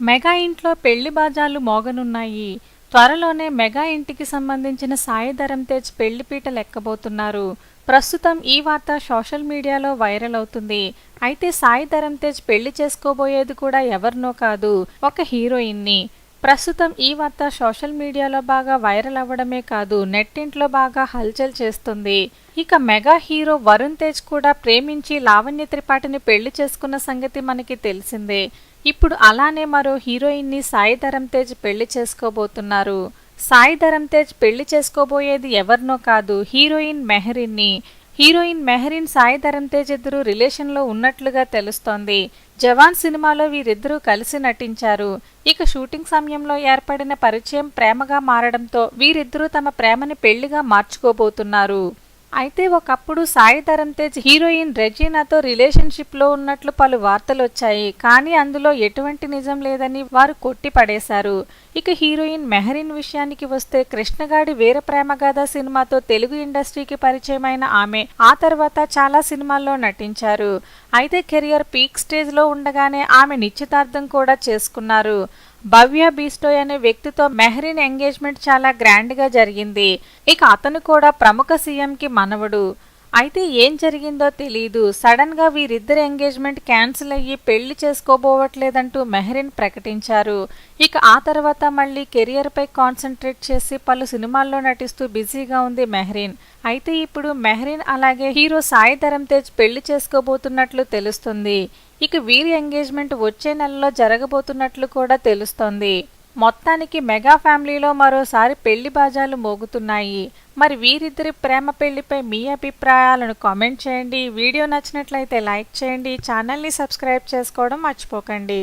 Mega ఇంట్లో పెళ్ళి బాజాలు మోగనున్నాయి. త్వరలోనే మెగా ఇంటికి సంబంధించిన సాయి ధరం తేజ్ పెళ్ళిపీట లెక్కబోతున్నారు. ప్రస్తుతం ఈ వార్త సోషల్ మీడియాలో వైరల్ అవుతుంది. అయితే సాయి ధరం తేజ్ పెళ్ళి చేసుకోబోయేది కూడా ఎవరినో కాదు ఒక హీరోయిన్ని. ప్రస్తుతం ఈ వార్త సోషల్ మీడియాలో బాగా వైరల్ అవ్వడమే కాదు నెట్టింట్లో బాగా హల్చల్ చేస్తుంది. ఇక మెగా హీరో వరుణ్ తేజ్ కూడా ప్రేమించి లావణ్య త్రిపాఠిని పెళ్ళి చేసుకున్న సంగతి మనకి తెలిసిందే. ఇప్పుడు అలానే మరో హీరోయిన్ని సాయి ధరమ్ తేజ్ పెళ్ళి చేసుకోబోతున్నారు. సాయి ధరమ్ తేజ్ పెళ్ళి చేసుకోబోయేది ఎవరినో కాదు హీరోయిన్ మెహరిన్ని. హీరోయిన్ మెహరీన్ సాయి ధరమ్ తేజ్ ఇద్దరు రిలేషన్లో ఉన్నట్లుగా తెలుస్తోంది. జవాన్ సినిమాలో వీరిద్దరూ కలిసి నటించారు. ఇక షూటింగ్ సమయంలో ఏర్పడిన పరిచయం ప్రేమగా మారడంతో వీరిద్దరూ తమ ప్రేమని పెళ్ళిగా మార్చుకోబోతున్నారు. అయితే ఒకప్పుడు సాయి ధరమ్ తేజ్ హీరోయిన్ రెజీనాతో రిలేషన్షిప్లో ఉన్నట్లు పలు వార్తలు వచ్చాయి కానీ అందులో ఎటువంటి నిజం లేదని వారు కొట్టి పడేశారు ఇక హీరోయిన్ మెహరిన్ విషయానికి వస్తే కృష్ణగాడి వీర ప్రేమగాథ సినిమాతో తెలుగు ఇండస్ట్రీకి పరిచయమైన ఆమె ఆ తర్వాత చాలా సినిమాల్లో నటించారు. అయితే కెరియర్ పీక్ స్టేజ్లో ఉండగానే ఆమె నిశ్చితార్థం కూడా చేసుకున్నారు. భవ్య బీస్టోయ్ అనే వ్యక్తితో మెహ్రీన్ ఎంగేజ్మెంట్ చాలా గ్రాండ్గా జరిగింది. ఇక అతను కూడా ప్రముఖ సీఎంకి మనవడు. అయితే ఏం జరిగిందో తెలియదు సడన్గా వీరిద్దరి ఎంగేజ్మెంట్ క్యాన్సిల్ అయ్యి పెళ్ళి చేసుకోబోవట్లేదంటూ మెహరిన్ ప్రకటించారు. ఇక ఆ తర్వాత మళ్ళీ కెరియర్పై కాన్సన్ట్రేట్ చేసి పలు సినిమాల్లో నటిస్తూ బిజీగా ఉంది మెహరిన్. అయితే ఇప్పుడు మెహరిన్ అలాగే హీరో సాయి ధరమ్ తేజ్ పెళ్ళి చేసుకోబోతున్నట్లు తెలుస్తుంది. ఇక వీరి ఎంగేజ్మెంట్ వచ్చే నెలలో జరగబోతున్నట్లు కూడా తెలుస్తోంది. మొత్తానికి మెగా ఫ్యామిలీలో మరోసారి పెళ్ళి బాజాలు మోగుతున్నాయి. మరి వీరిద్దరి ప్రేమ పెళ్ళిపై మీ అభిప్రాయాలను కామెంట్ చేయండి. వీడియో నచ్చినట్లయితే లైక్ చేయండి. ఛానల్ని సబ్స్క్రైబ్ చేసుకోవడం మర్చిపోకండి.